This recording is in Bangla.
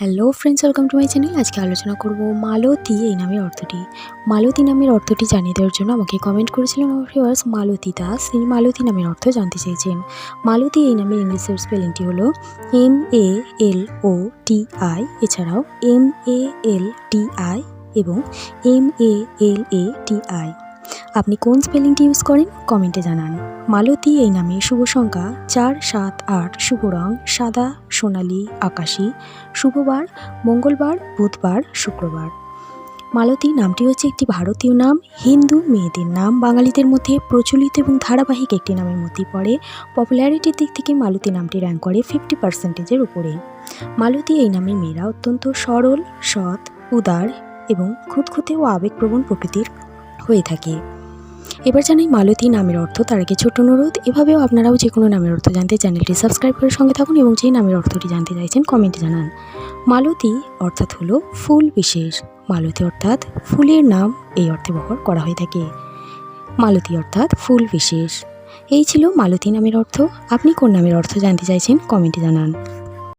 Hello friends welcome to my channel আজকে আলোচনা করব মালতী এই নামের অর্থটি। মালতী নামের অর্থটি জানিয়ে দেওয়ার জন্য আমাকে কমেন্ট করেছিলেন ভিউয়ার্স মালতী দাস। তিনি মালতী নামের অর্থ জানতে চেয়েছেন। মালতী এই নামের ইংলিশের স্পেলিংটি হলো M A L O T I এছাড়াও M A L T I এবং M A L A T I আপনি কোন স্পেলিংটি ইউজ করেন? কমেন্টে জানান। মালতী এই নামে শুভ সংখ্যা চার সাত আট, শুভ রং সাদা সোনালি, আকাশী, শুভবার, মঙ্গলবার, বুধবার, শুক্রবার। মালতী নামটি হচ্ছে একটি ভারতীয় নাম, হিন্দু মেয়েদের নাম। বাঙালিদের মধ্যে প্রচলিত এবং ধারাবাহিক একটি নামের মধ্যে পড়ে। পপুলারিটির দিক থেকে মালতী নামটি র্যাঙ্ক করে ফিফটি পার্সেন্টেজের উপরে। মালতী এই নামের মেয়েরা অত্যন্ত সরল, সৎ, উদার এবং খুঁতখুঁতে ও আবেগপ্রবণ প্রকৃতির হয়ে থাকে। এবার জানাই মালতী নামের অর্থ, তার আগে ছোট অনুরোধ, এভাবেও আপনারাও যে কোনো নামের অর্থ জানতে চ্যানেলটি সাবস্ক্রাইব করে সঙ্গে থাকুন এবং যেই নামের অর্থটি জানতে চাইছেন কমেন্টে জানান। মালতী অর্থাৎ হলো ফুল বিশেষ। মালতী অর্থাৎ ফুলের নাম এই অর্থে ব্যবহার করা হয়ে থাকে। মালতী অর্থাৎ ফুল বিশেষ। এই ছিল মালতী নামের অর্থ। আপনি কোন নামের অর্থ জানতে চাইছেন কমেন্টে জানান।